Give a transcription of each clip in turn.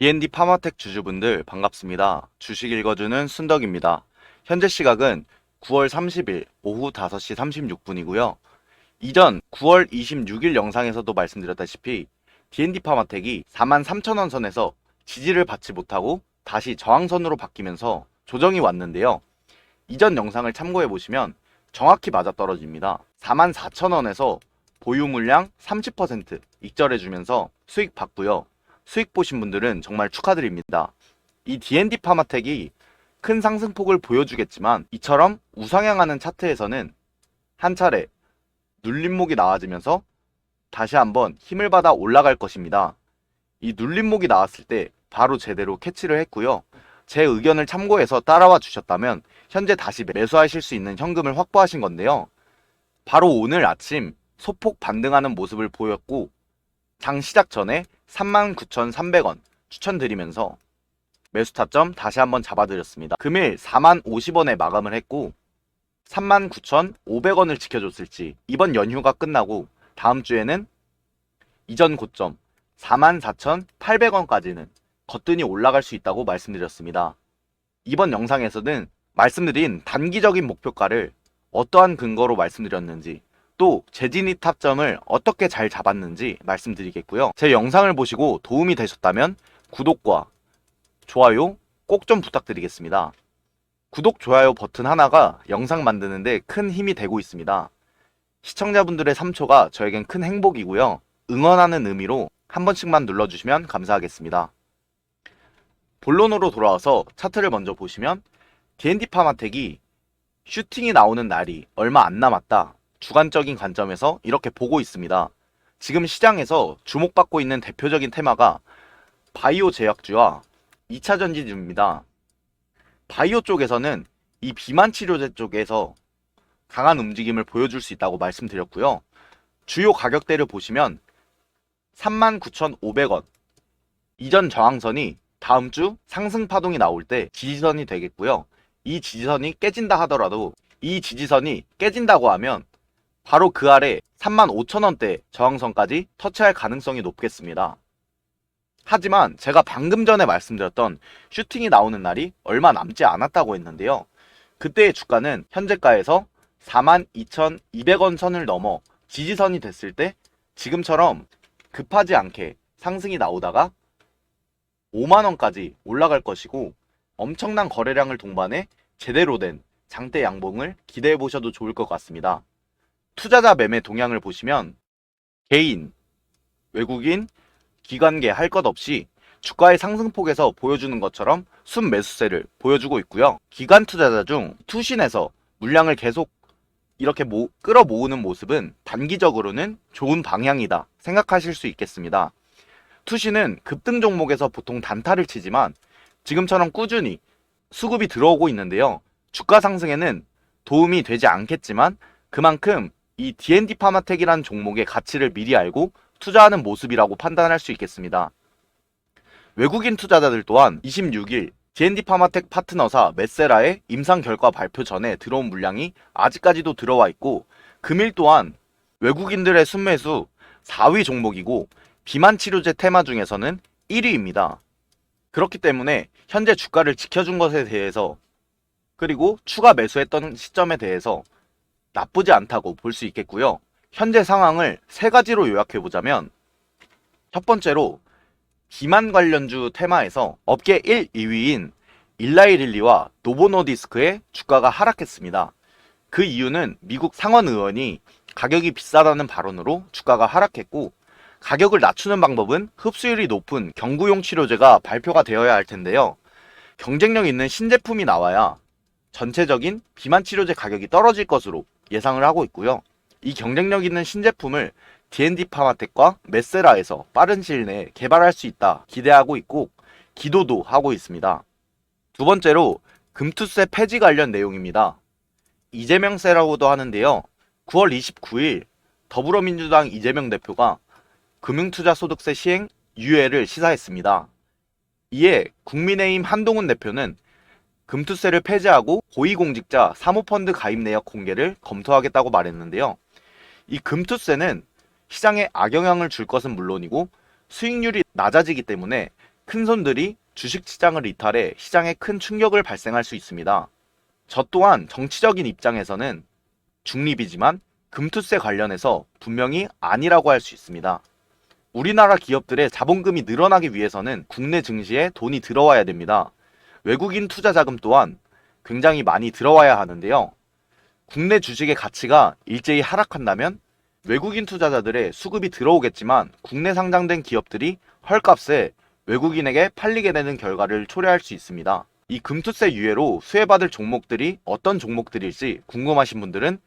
D&D 파마텍 주주분들 반갑습니다. 주식 읽어주는 순덕입니다. 현재 시각은 9월 30일 오후 5시 36분이고요. 이전 9월 26일 영상에서도 말씀드렸다시피 D&D 파마텍이 43,000원 선에서 지지를 받지 못하고 다시 저항선으로 바뀌면서 조정이 왔는데요. 이전 영상을 참고해 보시면 정확히 맞아떨어집니다. 44,000원에서 보유 물량 30% 익절해 주면서 수익 봤고요. 수익 보신 분들은 정말 축하드립니다. 이 D&D 파마텍이 큰 상승폭을 보여주겠지만 이처럼 우상향하는 차트에서는 한 차례 눌림목이 나와지면서 다시 한번 힘을 받아 올라갈 것입니다. 이 눌림목이 나왔을 때 바로 제대로 캐치를 했고요. 제 의견을 참고해서 따라와 주셨다면 현재 다시 매수하실 수 있는 현금을 확보하신 건데요. 바로 오늘 아침 소폭 반등하는 모습을 보였고 장 시작 전에 39,300원 추천드리면서 매수 타점 다시 한번 잡아드렸습니다. 금일 4만 50원에 마감을 했고 39,500원을 지켜줬을지 이번 연휴가 끝나고 다음 주에는 이전 고점 44,800원까지는 거뜬히 올라갈 수 있다고 말씀드렸습니다. 이번 영상에서는 말씀드린 단기적인 목표가를 어떠한 근거로 말씀드렸는지 또 재진입 타점을 어떻게 잘 잡았는지 말씀드리겠고요. 제 영상을 보시고 도움이 되셨다면 구독과 좋아요 꼭 좀 부탁드리겠습니다. 구독, 좋아요 버튼 하나가 영상 만드는데 큰 힘이 되고 있습니다. 시청자분들의 3초가 저에겐 큰 행복이고요. 응원하는 의미로 한 번씩만 눌러주시면 감사하겠습니다. 본론으로 돌아와서 차트를 먼저 보시면 D&D 파마텍이 슈팅이 나오는 날이 얼마 안 남았다. 주관적인 관점에서 이렇게 보고 있습니다. 지금 시장에서 주목받고 있는 대표적인 테마가 바이오 제약주와 2차 전지주입니다. 바이오 쪽에서는 이 비만 치료제 쪽에서 강한 움직임을 보여줄 수 있다고 말씀드렸고요. 주요 가격대를 보시면 39,500원 이전 저항선이 다음 주 상승 파동이 나올 때 지지선이 되겠고요. 이 지지선이 깨진다 하더라도 이 지지선이 깨진다고 하면 바로 그 아래 35,000원대 저항선까지 터치할 가능성이 높겠습니다. 하지만 제가 방금 전에 말씀드렸던 슈팅이 나오는 날이 얼마 남지 않았다고 했는데요. 그때의 주가는 현재가에서 42,200원 선을 넘어 지지선이 됐을 때 지금처럼 급하지 않게 상승이 나오다가 5만원까지 올라갈 것이고 엄청난 거래량을 동반해 제대로 된 장대 양봉을 기대해 보셔도 좋을 것 같습니다. 투자자 매매 동향을 보시면 개인, 외국인, 기관계 할 것 없이 주가의 상승폭에서 보여주는 것처럼 순 매수세를 보여주고 있고요. 기관 투자자 중 투신에서 물량을 계속 이렇게 모, 끌어 모으는 모습은 단기적으로는 좋은 방향이다 생각하실 수 있겠습니다. 투신은 급등 종목에서 보통 단타를 치지만 지금처럼 꾸준히 수급이 들어오고 있는데요. 주가 상승에는 도움이 되지 않겠지만 그만큼 이 D&D 파마텍이라는 종목의 가치를 미리 알고 투자하는 모습이라고 판단할 수 있겠습니다. 외국인 투자자들 또한 26일 D&D 파마텍 파트너사 메세라의 임상 결과 발표 전에 들어온 물량이 아직까지도 들어와 있고 금일 또한 외국인들의 순매수 4위 종목이고 비만 치료제 테마 중에서는 1위입니다. 그렇기 때문에 현재 주가를 지켜준 것에 대해서 그리고 추가 매수했던 시점에 대해서 나쁘지 않다고 볼 수 있겠고요. 현재 상황을 세 가지로 요약해 보자면 첫 번째로 비만 관련주 테마에서 업계 1, 2위인 일라이 릴리와 노보노디스크의 주가가 하락했습니다. 그 이유는 미국 상원 의원이 가격이 비싸다는 발언으로 주가가 하락했고 가격을 낮추는 방법은 흡수율이 높은 경구용 치료제가 발표가 되어야 할 텐데요. 경쟁력 있는 신제품이 나와야 전체적인 비만 치료제 가격이 떨어질 것으로 예상을 하고 있고요. 이 경쟁력 있는 신제품을 D&D 파마텍과 메세라에서 빠른 시일 내에 개발할 수 있다 기대하고 있고 기도도 하고 있습니다. 두 번째로 금투세 폐지 관련 내용입니다. 이재명세라고도 하는데요. 9월 29일 더불어민주당 이재명 대표가 금융투자소득세 시행 유예를 시사했습니다. 이에 국민의힘 한동훈 대표는 금투세를 폐지하고 고위공직자 사모펀드 가입 내역 공개를 검토하겠다고 말했는데요. 이 금투세는 시장에 악영향을 줄 것은 물론이고 수익률이 낮아지기 때문에 큰 손들이 주식시장을 이탈해 시장에 큰 충격을 발생할 수 있습니다. 저 또한 정치적인 입장에서는 중립이지만 금투세 관련해서 분명히 아니라고 할 수 있습니다. 우리나라 기업들의 자본금이 늘어나기 위해서는 국내 증시에 돈이 들어와야 됩니다. 외국인 투자 자금 또한 굉장히 많이 들어와야 하는데요. 국내 주식의 가치가 일제히 하락한다면 외국인 투자자들의 수급이 들어오겠지만 국내 상장된 기업들이 헐값에 외국인에게 팔리게 되는 결과를 초래할 수 있습니다. 이 금투세 유예로 수혜받을 종목들이 어떤 종목들일지 궁금하신 분들은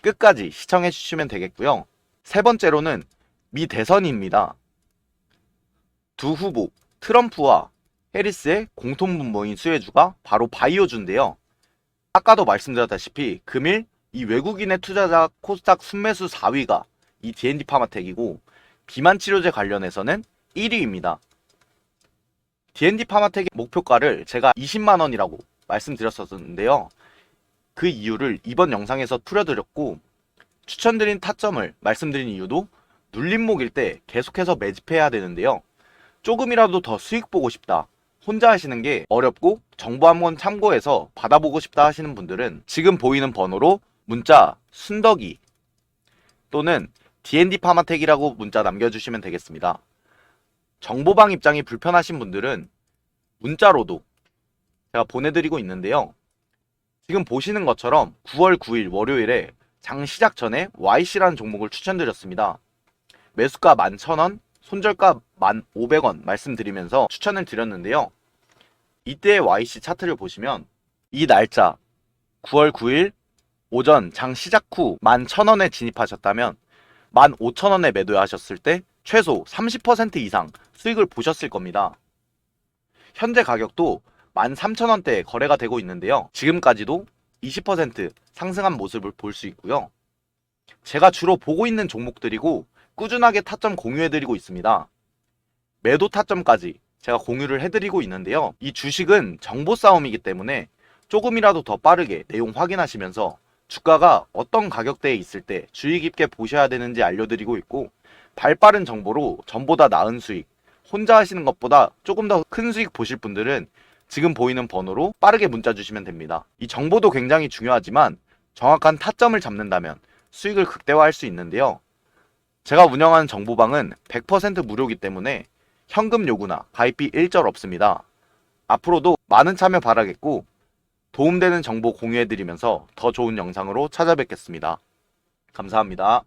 끝까지 시청해 주시면 되겠고요. 세 번째로는 미 대선입니다. 두 후보 트럼프와 해리스의 공통 분모인 수혜주가 바로 바이오주인데요. 아까도 말씀드렸다시피 금일 이 외국인의 투자자 코스닥 순매수 4위가 이 D&D 파마텍이고 비만 치료제 관련해서는 1위입니다. D&D 파마텍의 목표가를 제가 20만 원이라고 말씀드렸었는데요. 그 이유를 이번 영상에서 풀어드렸고 추천드린 타점을 말씀드린 이유도 눌림목일 때 계속해서 매집해야 되는데요. 조금이라도 더 수익 보고 싶다. 혼자 하시는 게 어렵고 정보 한번 참고해서 받아보고 싶다 하시는 분들은 지금 보이는 번호로 문자 순덕이 또는 D&D 파마텍이라고 문자 남겨주시면 되겠습니다. 정보방 입장이 불편하신 분들은 문자로도 제가 보내드리고 있는데요. 지금 보시는 것처럼 9월 9일 월요일에 장 시작 전에 YC라는 종목을 추천드렸습니다. 매수가 11,000원, 손절가 1,500원 말씀드리면서 추천을 드렸는데요. 이때의 YC 차트를 보시면 이 날짜 9월 9일 오전 장 시작 후 11,000원에 진입하셨다면 15,000원에 매도하셨을 때 최소 30% 이상 수익을 보셨을 겁니다. 현재 가격도 13,000원대에 거래가 되고 있는데요. 지금까지도 20% 상승한 모습을 볼 수 있고요. 제가 주로 보고 있는 종목들이고 꾸준하게 타점 공유해드리고 있습니다. 매도 타점까지 제가 공유를 해드리고 있는데요. 이 주식은 정보 싸움이기 때문에 조금이라도 더 빠르게 내용 확인하시면서 주가가 어떤 가격대에 있을 때 주의 깊게 보셔야 되는지 알려드리고 있고 발빠른 정보로 전보다 나은 수익, 혼자 하시는 것보다 조금 더 큰 수익 보실 분들은 지금 보이는 번호로 빠르게 문자 주시면 됩니다. 이 정보도 굉장히 중요하지만 정확한 타점을 잡는다면 수익을 극대화할 수 있는데요. 제가 운영하는 정보방은 100% 무료이기 때문에 현금 요구나 가입비 일절 없습니다. 앞으로도 많은 참여 바라겠고 도움되는 정보 공유해드리면서 더 좋은 영상으로 찾아뵙겠습니다. 감사합니다.